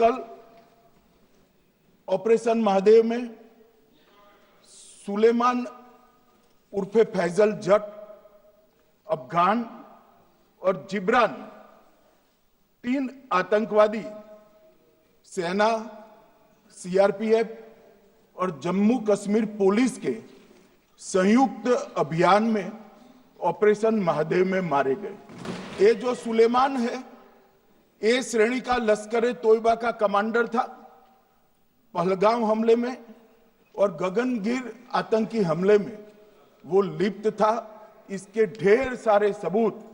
कल ऑपरेशन महादेव में सुलेमान उर्फे फैजल जट, अफगान और जिब्रान, तीन आतंकवादी सेना, सीआरपीएफ और जम्मू कश्मीर पुलिस के संयुक्त अभियान में ऑपरेशन महादेव में मारे गए। ये जो सुलेमान है ए श्रेणी का लश्कर तोयबा का कमांडर था पहलगांव हमले में और गगनगिर आतंकी हमले में। वो लिप्त था, इसके ढेर सारे सबूत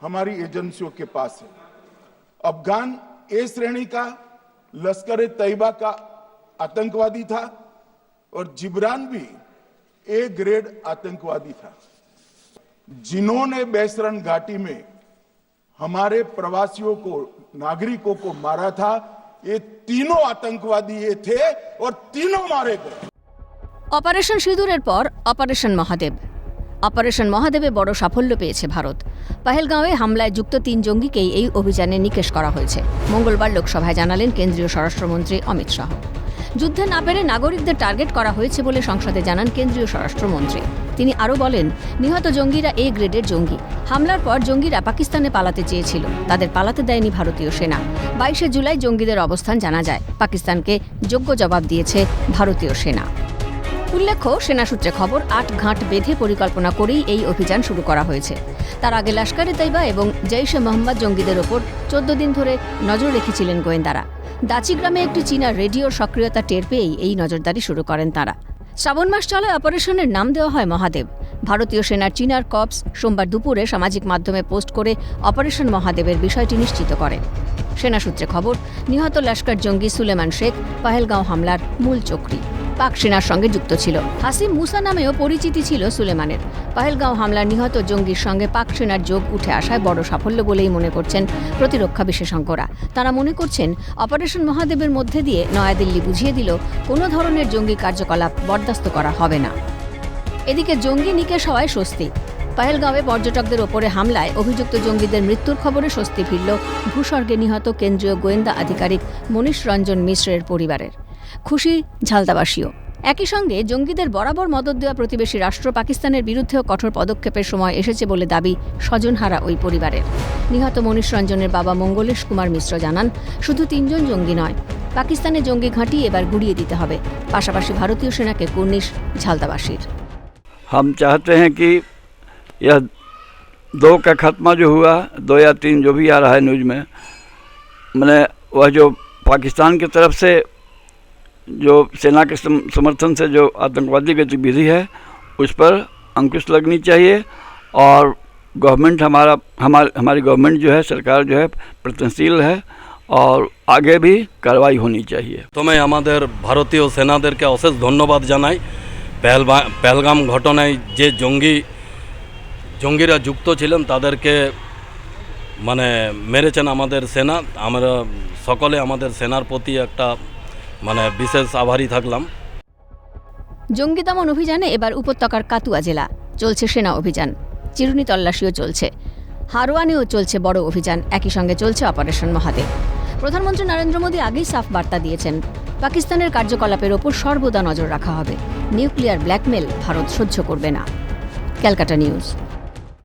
हमारी एजेंसियों के पास है। अफगान ए श्रेणी का लश्कर तैयबा का आतंकवादी था और जिब्रान भी ए ग्रेड आतंकवादी था। जिन्होंने बेसरन घाटी में हमारे प्रवासियों को नागरिकों को मारा था ये तीनों आतंकवादी ये थे और तीनों मारे गए অপারেশন সিঁদুরের পর অপারেশন মহাদেব অপারেশন মহাদেবে বড় সাফল্য পেয়েছে ভারত পাহেলগাঁওয়ে হামলায় যুক্ত তিন জঙ্গিকেই এই অভিযানে নিকেশ করা হয়েছে মঙ্গলবার লোকসভায় জানালেন কেন্দ্রীয় স্বরাষ্ট্রমন্ত্রী অমিত শাহ যুদ্ধে না পেরে নাগরিকদের টার্গেট করা হয়েছে বলে সংসদে জানান কেন্দ্রীয় স্বরাষ্ট্রমন্ত্রী তিনি আরও বলেন, নিহত জঙ্গিরা এ গ্রেডের জঙ্গি। হামলার পর জঙ্গিরা পাকিস্তানে পালাতে চেয়েছিল। তাদের পালাতে দেয়নি ভারতীয় সেনা। বাইশে জুলাই জঙ্গিদের অবস্থান জানা যায়। পাকিস্তানকে যোগ্য জবাব দিয়েছে ভারতীয় সেনা। উল্লেখ্য, সেনা সূত্রে খবর, আট ঘাট বেঁধে পরিকল্পনা করেই এই অভিযান শুরু করা হয়েছে। তার আগে লস্করে তৈবা এবং জৈশে মোহাম্মদ জঙ্গিদের ওপর চোদ্দ দিন ধরে নজর রেখেছিলেন গোয়েন্দারা। দাচি গ্রামে একটি চীনা রেডিওর সক্রিয়তা টের পেয়েই এই নজরদারি শুরু করেন তারা। শ্রাবণ মাস চলে, অপারেশনের নাম দেওয়া হয় মহাদেব। ভারতীয় সেনার চিনার কপস সোমবার দুপুরে সামাজিক মাধ্যমে পোস্ট করে অপারেশন মহাদেবের বিষয়টি নিশ্চিত করে। সেনা সূত্রে খবর, নিহত লস্কর জঙ্গি সুলেমান শেখ পাহেলগাঁও হামলার মূল চক্রী। পাক সেনার সঙ্গে যুক্ত ছিল। হাসিম মুসা নামেও পরিচিতি ছিল সুলেমানের। পাহেলগাঁও হামলার নিহত জঙ্গির সঙ্গে পাক সেনার যোগ উঠে আসায় বড় সাফল্য বলেই মনে করছেন প্রতিরক্ষা বিশেষজ্ঞরা। তারা মনে করছেন, অপারেশন মহাদেবের মধ্যে দিয়ে নয়াদিল্লি বুঝিয়ে দিল, কোনো ধরনের জঙ্গি কার্যকলাপ বরদাস্ত করা হবে না। এদিকে জঙ্গি নিকেশ হওয়ায় স্বস্তি। পাহেলগাঁওয়ে পর্যটকদের ওপরে হামলায় অভিযুক্ত জঙ্গিদের মৃত্যুর খবরে স্বস্তি ফিরল ভূস্বর্গে নিহত কেন্দ্রীয় গোয়েন্দা আধিকারিক মনীষ রঞ্জন মিশ্রের পরিবারের। খুশি ঝালদাবাসীও একই সঙ্গে জঙ্গিদের বরাবর মদত দেওয়া প্রতিবেশী রাষ্ট্র পাকিস্তানের বিরুদ্ধেও কঠোর পদক্ষেপের সময় এসেছে বলে দাবি স্বজনহারা ওই পরিবারের নিহত মনীষ রঞ্জনের বাবা মঙ্গলেশ কুমার মিশ্র জানান শুধু তিনজন জঙ্গি নয় পাকিস্তানে জঙ্গি ঘাঁটি এবার গুড়িয়ে দিতে হবে পাশাপাশি ভারতীয় সেনাকে কুর্নিশ ঝালদাবাসীর हम चाहते हैं कि यह दो का खात्मा जो हुआ दो या तीन जो भी आ रहा है न्यूज में मैंने वह जो पाकिस्तान की तरफ से जो सेना के सम- समर्थन से जो आतंकवादी गतिविधि है उस पर अंकुश लगनी चाहिए और गवर्नमेंट हमारा हमार हमारी गवर्नमेंट जो है सरकार जो है प्रयत्नशील है और आगे भी कार्रवाई होनी चाहिए প্রথমে আমাদের ভারতীয় সেনাদেরকে অশেষ ধন্যবাদ জানাই পেহেলবা পেহেলগাম ঘটনায় যে জঙ্গি জঙ্গিরা যুক্ত ছিলেন তাদেরকে মানে মেরেছেন আমাদের সেনা আমরা সকলে আমাদের সেনার প্রতি একটা মানে বিশেষ আভারী থাকলাম। জঙ্গি দমন অভিযানে এবার উপত্যকার কাতুয়া জেলা। চলছে সেনা অভিযান। চিরুনি তল্লাশিও চলছে। হারোয়ানেও চলছে বড় অভিযান। একই সঙ্গে চলছে অপারেশন মহাদেব। প্রধানমন্ত্রী নরেন্দ্র মোদী আগেই সাফ বার্তা দিয়েছেন। পাকিস্তানের কার্যকলাপের ওপর সর্বদা নজর রাখা হবে। নিউক্লিয়ার ব্ল্যাকমেল ভারত সহ্য করবে না। ক্যালকাটা নিউজ।